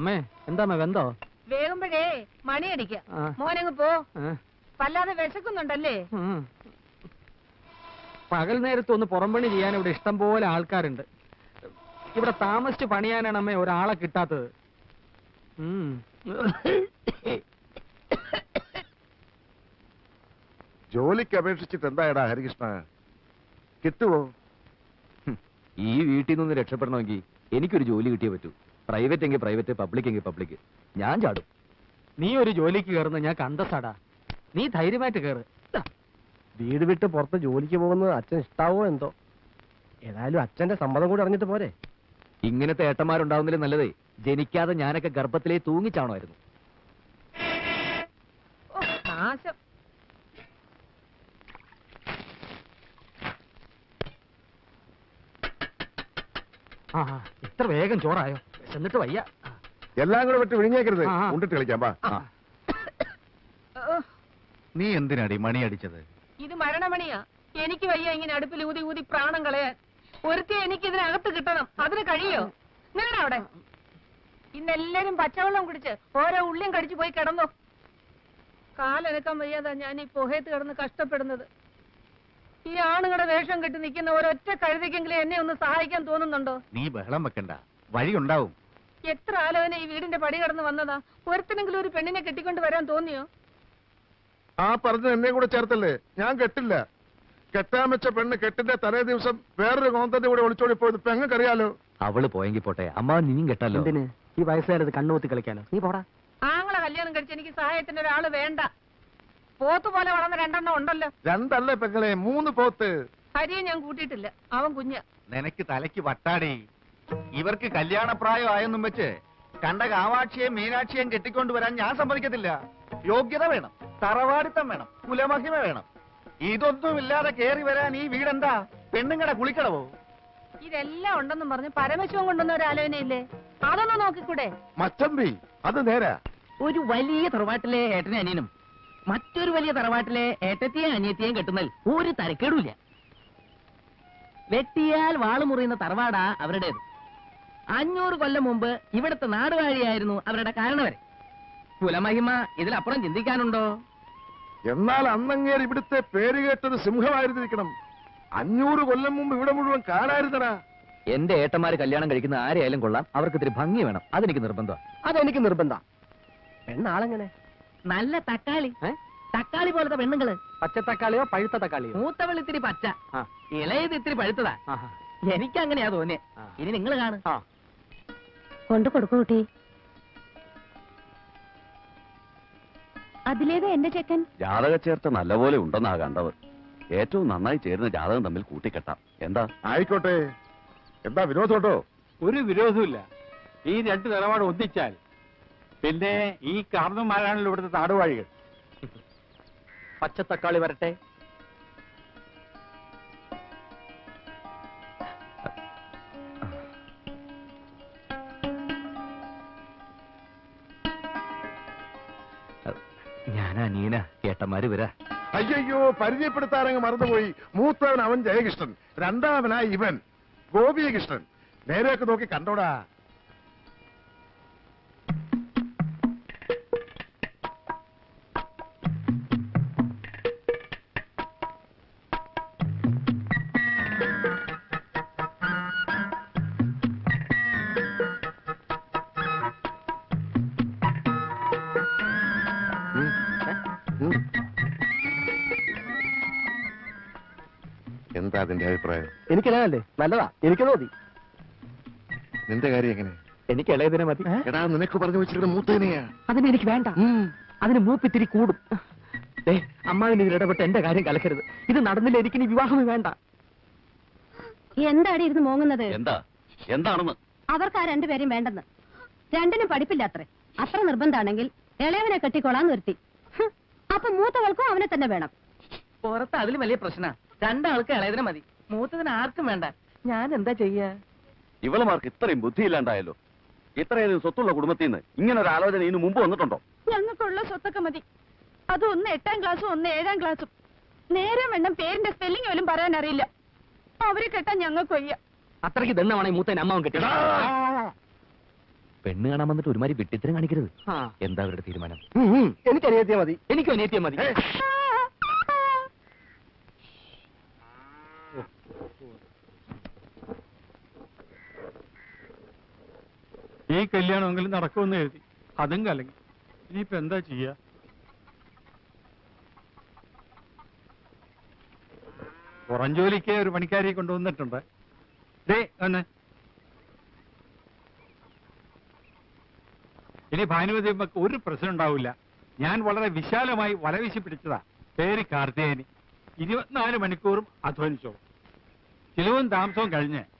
അമ്മേ എന്താ വെന്തോ? വേകുമ്പോഴേ മണിയടിക്ക. മോനങ്ങ് പോ? വല്ലാതെ വിശക്കുന്നുണ്ടല്ലേ? പകൽ നേരത്ത് ഒന്ന് പുറംപണി ചെയ്യാൻ ഇവിടെ ഇഷ്ടം പോലെ ആൾക്കാരുണ്ട്. ഇവിടെ താമസിച്ച് പണിയാനാണ് അമ്മേ ഒരാളെ കിട്ടാത്തത്. ജോലിക്ക് അപേക്ഷിച്ചിട്ട് എന്തായടാ ഹരികൃഷ്ണ? കിട്ടുവോ? ഈ വീട്ടിൽ നിന്ന് രക്ഷപ്പെടണമെങ്കിൽ എനിക്കൊരു ജോലി കിട്ടിയേ പറ്റൂ. പ്രൈവറ്റ് എങ്കിൽ പ്രൈവറ്റ് പബ്ലിക് എങ്കിൽ പബ്ലിക് ഞാൻ ചാടും. നീ ഒരു ജോലിക്ക് കയറുന്ന ഞാൻ കണ്ടസാടാ. നീ ധൈര്യമായിട്ട് കയറ് വീട് വിട്ട് പുറത്ത് ജോലിക്ക് പോകുന്നത് അച്ഛൻ ഇഷ്ടാവോ എന്തോ? ഏതായാലും അച്ഛന്റെ സമ്മതം കൂടി അറിഞ്ഞിട്ട് പോരെ. ഇങ്ങനത്തെ ഏട്ടന്മാരുണ്ടാവുന്നതിൽ നല്ലതേ. ജനിക്കാതെ ഞാനൊക്കെ ഗർഭത്തിലേ തൂങ്ങിച്ചാണോയിരുന്നു നാശം. ആ, ഇത്ര വേഗം ചോറായോ? എന്നിട്ട് വയ്യ. എല്ലാം കൂടെ വിട്ട് വിഴിഞ്ഞേക്കരുത് ആ, ആ. ഉണ്ടിട്ട് കളിക്കാം വാ. ആ. നീ എന്തിനാടി മണി അടിച്ചത്? ഇത് മരണമണിയാ. എനിക്ക് വയ്യ ഇങ്ങനെ അടുപ്പിൽ ഊതി ഊതി പ്രാണം കളയാൻ. ഒരുത്തി എനിക്ക് ഇതിനകത്ത് കിട്ടണം. അതിന് കഴിയോ? നിങ്ങളുടെ അവിടെ. ഇന്നെല്ലാരും പച്ചവെള്ളം കുടിച്ച് ഓരോ ഉള്ളിയും കടിച്ചു പോയി കിടന്നു. കാലനക്കാൻ വയ്യാതാ ഞാൻ ഈ പുഹയത്ത് കിടന്ന് കഷ്ടപ്പെടുന്നത്. ഈ ആണുങ്ങളുടെ വേഷം കെട്ടി നിൽക്കുന്ന ഒരൊറ്റ കഴുതിക്കെങ്കിലും എന്നെ ഒന്ന് സഹായിക്കാൻ തോന്നുന്നുണ്ടോ? നീ ബഹളം വെക്കണ്ട. വഴിയുണ്ടാവും. എത്ര ആലോചന ഈ വീടിന്റെ പടി കടന്ന് വന്നതാ? ഒരുത്തിനെങ്കിലും ഒരു പെണ്ണിനെ കെട്ടിക്കൊണ്ട് വരാൻ തോന്നിയോ? ആ പറഞ്ഞ എന്നെ കൂടെ ചേർത്തല്ലേ? ഞാൻ കെട്ടില്ല. കെട്ടാൻ വെച്ച പെണ്ണ് കെട്ടിന്റെ തലേ ദിവസം വേറൊരു കോന്തത്തെ കൂടെ ഒളിച്ചോടി പോയത് പെങ്ങക്കറിയാലോ അവൾ പോയെങ്കിൽ പോട്ടെ. അമ്മ നീയും കെട്ടല്ലോ എന്തിന്? ഈ വയസ്സുകാരത് കണ്ണുകൂത്തി കളിക്കാനോ? നീ പോടാ. ആങ്ങളെ കല്യാണം കഴിച്ച് എനിക്ക് സഹായത്തിന് ഒരാൾ വേണ്ട. പോത്ത് പോലെ വളർന്ന രണ്ടെണ്ണം ഉണ്ടല്ലോ. രണ്ടല്ലേ പെങ്ങളെ? മൂന്ന് പോത്ത്. ഹരിയെ ഞാൻ കൂട്ടിയിട്ടില്ല. അവൻ കുഞ്ഞ. നിനക്ക് തലയ്ക്ക് വട്ടാടി. ഇവർക്ക് കല്യാണപ്രായമായെന്നും വെച്ച് കണ്ട കാവാക്ഷിയെയും മീനാക്ഷിയെയും കെട്ടിക്കൊണ്ടുവരാൻ ഞാൻ സമ്മതിക്കത്തില്ല. യോഗ്യത വേണം തറവാടിത്തം വേണം കുലമഹിമ വേണം. ഇതൊന്നുമില്ലാതെ കേറി വരാൻ ഈ വീടെന്താ? പെണ്ണുങ്ങടെ കുളിക്കടവോ? ഇതെല്ലാം ഉണ്ടെന്നും പറഞ്ഞ് പരമശിവൻ കൊണ്ടുവന്ന ഒരു ആലോചനയില്ലേ? അതൊന്ന് നോക്കിക്കൂടെ? മച്ചമ്പി അത് നേരാ. ഒരു വലിയ തറവാട്ടിലെ ഏട്ടനെ അനിയനും മറ്റൊരു വലിയ തറവാട്ടിലെ ഏട്ടത്തെയും അനിയത്തെയും കെട്ടുന്നതിൽ ഒരു തരക്കേടുമില്ല വെട്ടിയാൽ വാൾ മുറിയുന്ന തറവാടാ അവരുടേത്. അഞ്ഞൂറ് കൊല്ലം മുമ്പ് ഇവിടുത്തെ നാടുവാഴിയായിരുന്നു അവരുടെ കാരണവരെ. കുലമഹിമ ഇതിലപ്പുറം ചിന്തിക്കാനുണ്ടോ? എന്നാൽ അന്നങ്ങേർ ഇവിടുത്തെ പേര് കേട്ടത് സിംഹമായിരുന്നിരിക്കണം. അഞ്ഞൂറ് കൊല്ലം മുമ്പ് ഇവിടെ മുഴുവൻ കാണായിരുന്നടാ എന്റെ ഏട്ടന്മാര് കല്യാണം കഴിക്കുന്ന ആരെയായാലും കൊള്ളാം. അവർക്ക് ഇത്തിരി ഭംഗി വേണം. അതെനിക്ക് നിർബന്ധം അതെനിക്ക് നിർബന്ധം. പെണ്ണാളെങ്ങനെ? നല്ല തക്കാളി. തക്കാളി പോലത്തെ പെണ്ണുങ്ങൾ. പച്ച തക്കാളിയോ പഴുത്ത തക്കാളിയോ? മൂത്തവൾ ഇത്തിരി പച്ച. ഇളയത് ഇത്തിരി പഴുത്തതാ. എനിക്കങ്ങനെയാ എനിക്ക് അങ്ങനെയാ തോന്നിയേ ഇനി നിങ്ങൾ കാണും. കൊണ്ടു കൊടുക്കൂ കുട്ടി. അതിലേതാ എന്റെ ചെക്കൻ? ജാതക ചേർത്ത് നല്ലപോലെ ഉണ്ടെന്നാ കണ്ടത് ഏറ്റവും നന്നായി ചേരുന്ന ജാതകം തമ്മിൽ കൂട്ടിക്കെട്ടാം. എന്താ? ആയിക്കോട്ടെ. എന്താ വിരോധോട്ടോ ഒരു വിരോധമില്ല ഈ രണ്ട് നിലപാട് ഒന്നിച്ചാൽ പിന്നെ ഈ കാർന്നന്മാരാണല്ലോ ഇവിടുത്തെ നാടുവാഴികൾ പച്ചത്തക്കാളി വരട്ടെ. നീന ഏട്ടന്മാര് വരാ. അയ്യോ പരിചയപ്പെടുത്താനങ്ങ് മറന്നുപോയി. മൂത്തവൻ അവൻ ജയകൃഷ്ണൻ രണ്ടാമനായി ഇവൻ ഗോപികൃഷ്ണൻ. നേരെയൊക്കെ നോക്കി കണ്ടോടാ. അതിന്റെ അഭിപ്രായം. എനിക്കല്ലേ നല്ലതാ. എനിക്ക് തോന്നി നിന്റെ കാര്യം എങ്ങനെ? എനിക്ക് ഇളയതിനെ മതി. എടാ നിനക്ക് പറഞ്ഞു വെച്ചിരിക്കുന്ന മൂത്തേനെയാ. അതിന് എനിക്ക് വേണ്ട. അതിന് മൂപ്പിത്തിരി കൂടും. അമ്മാവിന് ഇതിൽ ഇടപെട്ട് എന്റെ കാര്യം കലക്കരുത്. ഇത് നടന്നില്ല എനിക്ക് ഇനി വിവാഹമേ വേണ്ട. എന്താടി ഇരുന്ന് മോങ്ങുന്നത്? എന്താ? എന്താണെന്ന്? അവർക്ക് ആ രണ്ടുപേരെയും വേണ്ടെന്ന്. രണ്ടിനും പഠിപ്പില്ല അത്രേ അത്ര നിർബന്ധാണെങ്കിൽ ഇളയവനെ കെട്ടിക്കൊള്ളാൻ നിർത്തി. അപ്പൊ മൂത്തവൾക്കും അവനെ തന്നെ വേണം. പുറത്ത് അതിലും വലിയ പ്രശ്ന. രണ്ടാൾക്ക് ഇളയതിനെ മതി. മൂത്തതിന് ആർക്കും വേണ്ട. ഞാൻ എന്താ ചെയ്യാ? ഇവളമാർക്ക് ഇത്രയും ബുദ്ധിയില്ലാണ്ടായല്ലോ. ഇത്രയധികം സ്വത്തുള്ള കുടുംബത്തിൽ നിന്ന് ഇങ്ങനെ ഒരു ആലോചന ഇതിനു മുമ്പ് വന്നിട്ടുണ്ടോ? ഞങ്ങൾക്കുള്ള സ്വത്തൊക്കെ മതി. അത് ഒന്ന് എട്ടാം ക്ലാസ്സും ഒന്ന് ഏഴാം ക്ലാസ്സും. നേരെ വേണം പേരിന്റെ സ്പെല്ലിംഗ് പോലും പറയാൻ അറിയില്ല. അവരെ കെട്ടാൻ ഞങ്ങൾക്ക് വയ്യ. അത്രയ്ക്ക് ദണ്ണമാണ് ഈ മൂത്തേനെ അമ്മാവൻ കെട്ടി പെണ്ണ് കാണാൻ വന്നിട്ട് ഒരുമാതിരി വിട്ടിത്തരം കാണിക്കരുത്. ആ. എന്താ അവരുടെ തീരുമാനം? എനിക്ക് അനിയത്തിയാ മതി. എനിക്കും അനിയത്തിയാ മതി. ഈ കല്യാണമെങ്കിലും നടക്കുമെന്ന് എഴുതി അതും കലങ്ങി. ഇനിയിപ്പോ എന്താ ചെയ്യ? പുറം ജോലിക്ക് ഒരു പണിക്കാരിയെ കൊണ്ടുവന്നിട്ടുണ്ട്. ഇനി ഭാനുമതി ഒരു പ്രശ്നം ഉണ്ടാവില്ല. ഞാൻ വളരെ വിശാലമായി വലവിശി പിടിച്ചതാ. പേര് കാർത്തികേയനി ഇരുപത്തിനാല് മണിക്കൂറും അധ്വാനിച്ചോളും. ചിലവും താമസവും കഴിഞ്ഞ്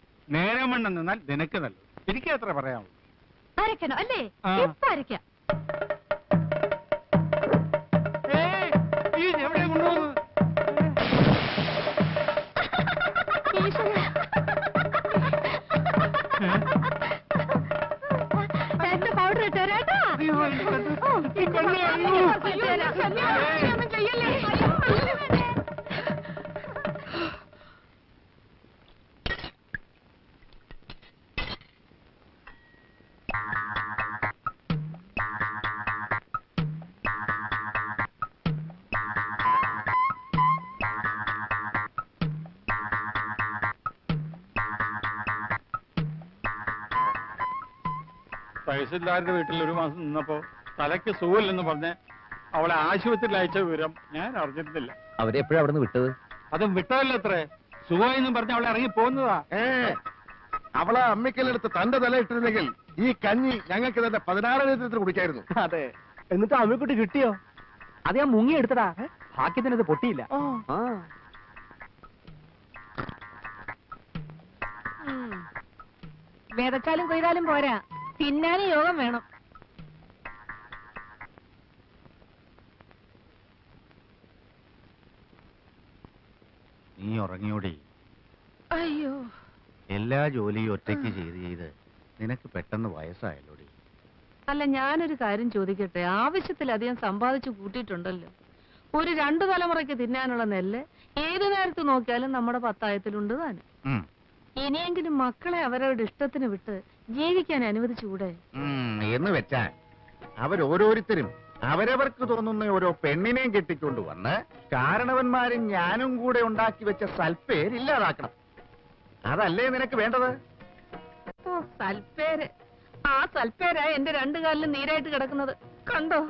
നേരം വണ്ണം നിന്നാൽ നിനക്ക് നല്ലത് എനിക്ക് അത്ര പറയാമോ അരക്കണോ അല്ലേ ആ. ഇപ്പൊ അരക്കാം ഏയ്, ഈ എവിടെ കൊണ്ടുപോകുന്നത് എന്റെ പൗഡർ ഇട്ടോ കേട്ടോ. ഓ, അയ്യോ. കുറച്ച് തഹസിൽദാരുടെ വീട്ടിൽ ഒരു മാസം നിന്നപ്പോ തലയ്ക്ക് സുഖമില്ലെന്ന് പറഞ്ഞ് അവളെ ആശുപത്രിയിൽ അയച്ച വിവരം ഞാൻ അറിഞ്ഞിരുന്നില്ല. അവരെ എപ്പോഴാ അവിടെ നിന്ന് വിട്ടത്? അതും വിട്ടതല്ല അത്രേ? സുഖമായെന്നും പറഞ്ഞ് അവളെ ഇറങ്ങി പോകുന്നതാ ഏ അവളെ അമ്മിക്കലെടുത്ത് തന്റെ തല ഇട്ടിരുന്നെങ്കിൽ ഈ കഞ്ഞി ഞങ്ങൾക്ക് തന്നെ പതിനാറ് ലിറ്റർ കുടിക്കായിരുന്നു. അതെ എന്നിട്ട് അമ്മിക്കുട്ടി കിട്ടിയോ? അത് ഞാൻ മുങ്ങി എടുത്തടാ ഭാഗ്യത്തിന് അത് പൊട്ടിയില്ല. ആ. വിതച്ചാലും കൊയ്താലും പോരാ. തിന്നാനും യോഗം വേണം. നീ ഉറങ്ങിയോടി? അയ്യോ. എല്ലാ ജോലിയും ഒറ്റയ്ക്ക് ചെയ്ത് ചെയ്ത് നിനക്ക് പെട്ടെന്ന് വയസ്സായല്ലോടി. അല്ല ഞാനൊരു കാര്യം ചോദിക്കട്ടെ? ആവശ്യത്തിലധികം സമ്പാദിച്ചു കൂട്ടിയിട്ടുണ്ടല്ലോ. ഒരു രണ്ടു തലമുറയ്ക്ക് തിന്നാനുള്ള നെല്ല് ഏതു നേരത്ത് നോക്കിയാലും നമ്മുടെ പത്തായത്തിലുണ്ട് താനും. ഇനിയെങ്കിലും മക്കളെ അവരവരുടെ ഇഷ്ടത്തിന് വിട്ട് ജീവിക്കാൻ അനുവദിച്ചുകൂടെ എന്ന് വെച്ചാൽ അവരോരോരുത്തരും അവരവർക്ക് തോന്നുന്ന ഓരോ പെണ്ണിനെയും കെട്ടിക്കൊണ്ട് വന്ന് കാരണവന്മാരും ഞാനും കൂടെ ഉണ്ടാക്കി വെച്ച സൽപ്പേര് ഇല്ലാതാക്കണം. അതല്ലേ നിനക്ക് വേണ്ടത്? ഓ സൽപ്പേര്. ആ സൽപ്പേരാ എന്റെ രണ്ടു കാലിലും നീരായിട്ട് കിടക്കുന്നത്. കണ്ടോ?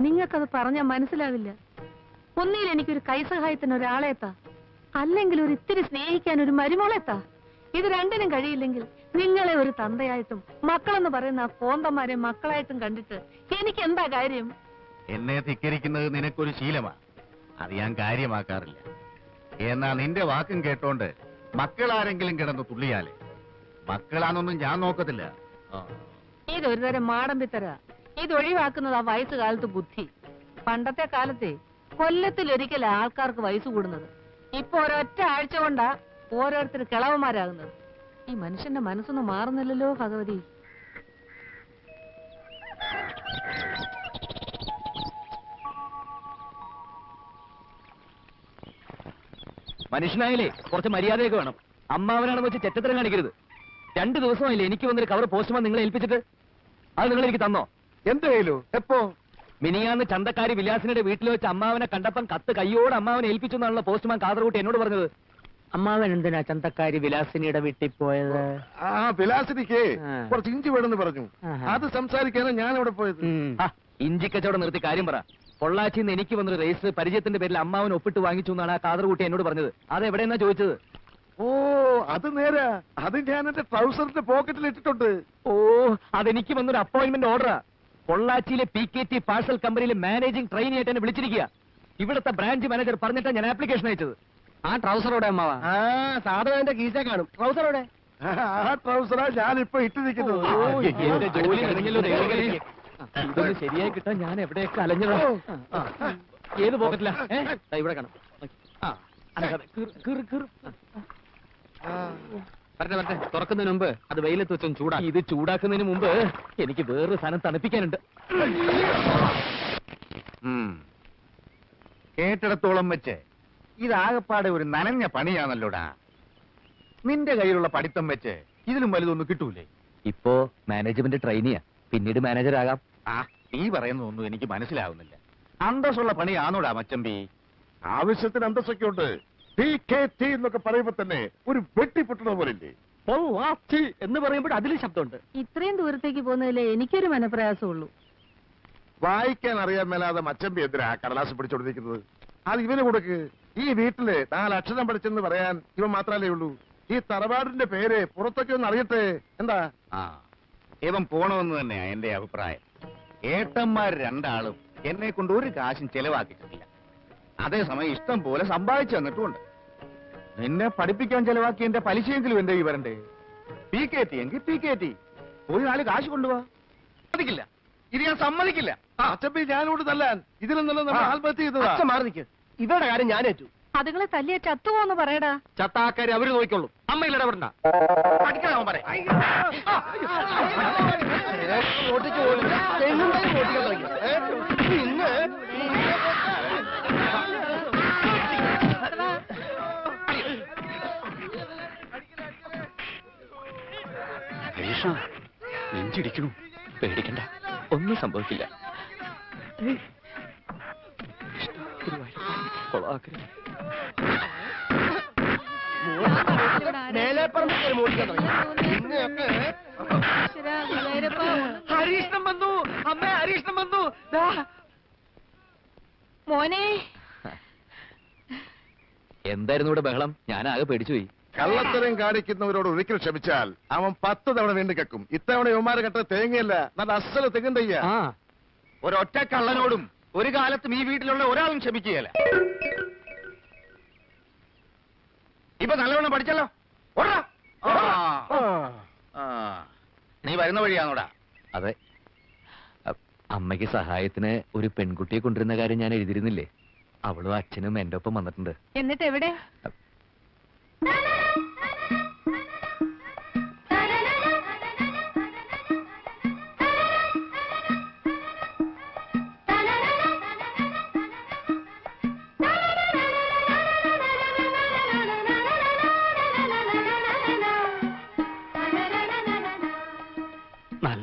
നിങ്ങൾക്കത് പറഞ്ഞാൽ മനസ്സിലാവില്ല. ഒന്നിയിൽ എനിക്കൊരു കൈസഹായത്തിന് ഒരാളെത്താ. അല്ലെങ്കിൽ ഒരു ഇത്തിരി സ്നേഹിക്കാൻ ഒരു മരുമോളെത്താ. ഇത് രണ്ടിനും കഴിയില്ലെങ്കിൽ നിങ്ങളെ ഒരു തന്തയായിട്ടും മക്കളെന്ന് പറയുന്ന കോന്തമാരെ മക്കളായിട്ടും കണ്ടിട്ട് എനിക്ക് എന്താ കാര്യം? എന്നെ ധിക്കരിക്കുന്നത് നിനക്കൊരു ശീലമാ. അത് ഞാൻ കാര്യമാക്കാറില്ല. എന്നാ നിന്റെ വാക്കും കേട്ടോണ്ട് മക്കളാരെങ്കിലും കിടന്ന് തുള്ളിയാലേ. മക്കളാണൊന്നും ഞാൻ നോക്കത്തില്ല. ഇതൊരു തരം മാടമ്പിത്തര. ഇത് ഒഴിവാക്കുന്നത് ആ വയസ്സുകാലത്ത് ബുദ്ധി. പണ്ടത്തെ കാലത്തെ കൊല്ലത്തിലൊരിക്കൽ ആൾക്കാർക്ക് വയസ്സ് കൂടുന്നത്. ഇപ്പൊ ഒരൊറ്റ ആഴ്ച കൊണ്ടാ ഓരോരുത്തർ കിളവന്മാരാകുന്നത്. ഈ മനുഷ്യന്റെ മനസ്സൊന്നും മാറുന്നില്ലല്ലോ ഭഗവതി. മനുഷ്യനായാലേ കുറച്ച് മര്യാദയൊക്കെ വേണം. അമ്മാവനാണെന്ന് വെച്ച് ചെറ്റത്തരം കാണിക്കരുത്. രണ്ടു ദിവസമായില്ലേ എനിക്ക് വന്നൊരു കവർ പോസ്റ്റ്മാൻ നിങ്ങളെ ഏൽപ്പിച്ചിട്ട്? അത് നിങ്ങൾ എനിക്ക് തന്നോ? എന്ത് കയ്യിലോ എപ്പോ? മിനിയാന്ന് ചന്തക്കാരി വിലാസിനുടെ വീട്ടിൽ വെച്ച് അമ്മാവനെ കണ്ടപ്പം കത്ത് കയ്യോട് അമ്മാവനെ ഏൽപ്പിച്ചു എന്നാണല്ലോ പോസ്റ്റ്മാൻ കാതർകൂട്ടി എന്നോട് പറഞ്ഞത്. അമ്മാവൻ എന്തിനാ ചന്തക്കാരി വിലാസിനിയുടെ വീട്ടിൽ പോയത്? ആ വിലാസിനിക്ക്. കുറച്ച് ഇഞ്ചി വേണമെന്ന് പറഞ്ഞു. അത് സംസാരിക്കാനാ ഞാൻ അവിടെ പോയത് ഇഞ്ചി കച്ചവടം നിർത്തി കാര്യം പറ. പൊള്ളാച്ചിന്ന് എനിക്ക് വന്നൊരു റേസ് പരിചയത്തിന്റെ പേരിൽ അമ്മാവൻ ഒപ്പിട്ട് വാങ്ങിച്ചു എന്നാണ് ആ കാതർകൂട്ടി എന്നോട് പറഞ്ഞത്. അത് എവിടെയെന്നാ ചോദിച്ചത്? ഓ അത് നേരാ. അത് ഞാൻ എന്റെ ട്രൗസറിന്റെ പോക്കറ്റിൽ ഇട്ടിട്ടുണ്ട്. ഓ അതെനിക്ക് വന്നൊരു അപ്പോയിന്റ്മെന്റ് ഓർഡറാ പൊള്ളാച്ചിയിലെ പി കെ ടി പാഴ്സൽ കമ്പനിയിലെ മാനേജിംഗ് ട്രെയിനി ആയിട്ട് എന്നെ വിളിച്ചിരിക്കുക. ഇവിടുത്തെ ബ്രാഞ്ച് മാനേജർ പറഞ്ഞിട്ടാണ് ഞാൻ ആപ്ലിക്കേഷൻ അയച്ചത്. ആ ട്രൗസറോടെ അമ്മാവാ? ആ സാധനം എന്റെ കീശ കാണും. ട്രൗസറോടെ ആ ട്രൗസറാ ഞാനിപ്പോ ഇട്ടിരിക്കുന്നത്. ഓ, എന്റെ ജോലി കഴിഞ്ഞല്ലോ ദൈവമേ. ഇതൊന്ന് ശരിയായി കിട്ടാൻ ഞാൻ എവിടെയൊക്കെ അലഞ്ഞതാ ആ. ഏത് പോക്കറ്റില? ഇവിടെ കാണാം. ആ അനങ്ങാതെ. കീറ്, കീറ്, കീറ്. വരട്ടെ വരട്ടെ. തുറക്കുന്നതിന് മുമ്പ് അത് വെയിലത്ത് വെച്ചൊന്ന് ചൂടാ ഇത് ചൂടാക്കുന്നതിന് മുമ്പ് എനിക്ക് വേറൊരു സാധനം തണുപ്പിക്കാനുണ്ട്. കേട്ടിടത്തോളം വെച്ച്. ഇതാകപ്പാടെ ഒരു നനഞ്ഞ പണിയാണല്ലോടാ. നിന്റെ കയ്യിലുള്ള പഠിത്തം വെച്ച് ഇതിലും വലുതൊന്നും കിട്ടൂലേ? ഇപ്പോ മാനേജ്മെന്റ് ട്രെയിനിയാ. പിന്നീട് മാനേജർ ആകാം ആ നീ പറയുന്നതൊന്നും എനിക്ക് മനസ്സിലാവുന്നില്ല. അന്തസ്സുള്ള പണിയാണോടാ മച്ചമ്പി? ആവശ്യത്തിന് അന്തസ്സൊക്കെ ഉണ്ട് ടി കെ ടി എന്നൊക്കെ പറയുമ്പോ തന്നെ ഒരു വെട്ടി പൊട്ടണ പോലില്ലേ എന്ന് പറയുമ്പോൾ അതിലും ശബ്ദമുണ്ട്. ഇത്രയും ദൂരത്തേക്ക് പോകുന്നതിലേ എനിക്കൊരു മനപ്രയാസമുള്ളൂ. വായിക്കാൻ അറിയാൻ മേലാതെ മച്ചമ്പി എന്തിനാ കടലാസ് പിടിച്ചോണ്ടിരിക്കുന്നത്? അത് ഇവന് കൊടുക്ക്. ഈ വീട്ടിൽ നാല് അക്ഷരം പഠിച്ചെന്ന് പറയാൻ ഇവ മാത്രല്ലേ ഉള്ളൂ. ഈ തറവാടിന്റെ പേര് പുറത്തൊക്കെ ഒന്ന് അറിയട്ടെ. എന്താ? ആ ഇവൻ പോണമെന്ന് തന്നെയാ എന്റെ അഭിപ്രായം. ഏട്ടന്മാർ രണ്ടാളും എന്നെ കൊണ്ട് ഒരു കാശും ചെലവാക്കിയിട്ടില്ല. അതേസമയം ഇഷ്ടം പോലെ സമ്പാദിച്ചു തന്നിട്ടുമുണ്ട്. നിന്നെ പഠിപ്പിക്കാൻ ചെലവാക്കി എന്റെ പലിശയെങ്കിലും എന്റെ ഈ വരണ്ടേ? പി കെ ടി എങ്കിൽ പി കെ ടി ഒരു നാല് കാശ് കൊണ്ടുപോവാ സമ്മതിക്കില്ല. ഇത് ഞാൻ സമ്മതിക്കില്ല. ഞാനോട് തല്ലാൻ ഇതിലൊന്നല്ല നമ്മൾ ആത്മഹത്യ ചെയ്തത്. അച്ഛൻ മാറി നിൽക്ക് ഇവരുടെ കാര്യം ഞാൻ ഏറ്റു. അതുങ്ങളെ തല്ലിയ ചത്തുപോന്ന് പറയടാ. ചത്താക്കാരി അവർ നോക്കിക്കൊള്ളൂ അമ്മ? ഇന്ന് നെഞ്ചിടിക്കണു. പേടിക്കണ്ട. ഒന്നും സംഭവിക്കില്ല. കൊളാക്കരുത്. മേലെ പറമ്പ് കയറി ഓടിക്കാൻ തുടങ്ങി ഇന്നൊക്കെ ഹരീഷ്ണം വന്നു. അമ്മ ഹരീഷ്ണം വന്നു. ദാ. മോനെ. എന്തായിരുന്നു ഇവിടെ ബഹളം? ഞാൻ ആകെ പേടിച്ചുപോയി. കള്ളത്തരം കാണിക്കുന്നവരോട് ഒരിക്കൽ ക്ഷമിച്ചാൽ അവൻ പത്ത് തവണ വീണ്ടും കക്കും ഇത്തവണ യുവമാരെ കെട്ട തേങ്ങയല്ല. നല്ല അസല തെങ്ങുണ്ടയ്യ ആ. ഒരൊറ്റ കള്ളനോടും ഒരു കാലത്തും ഈ വീട്ടിലുള്ള ഒരാളും ക്ഷമിക്കുകയല്ല. ഇപ്പൊ നല്ലവണ്ണം പഠിച്ചല്ലോ? ഓടാ. ആ. ആ. നീ വരുന്ന വഴിയാണോടാ? അതെ. അമ്മയ്ക്ക് സഹായത്തിന് ഒരു പെൺകുട്ടിയെ കൊണ്ടിരുന്ന കാര്യം ഞാൻ എഴുതിരുന്നില്ലേ അവളും അച്ഛനും എന്റെ ഒപ്പം വന്നിട്ടുണ്ട്. എന്നിട്ട് എവിടെ?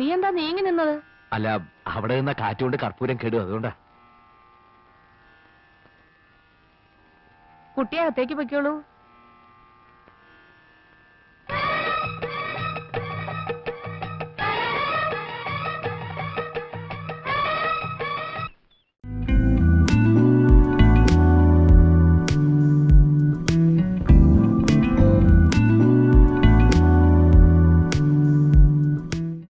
നീ എന്താ നീങ്ങി നിന്നത്? അല്ല അവിടെ നിന്ന കാറ്റുകൊണ്ട് കർപ്പൂരം കേടും അതുകൊണ്ടാ. കുട്ടിയെ അകത്തേക്ക് പൊയ്ക്കോളൂ.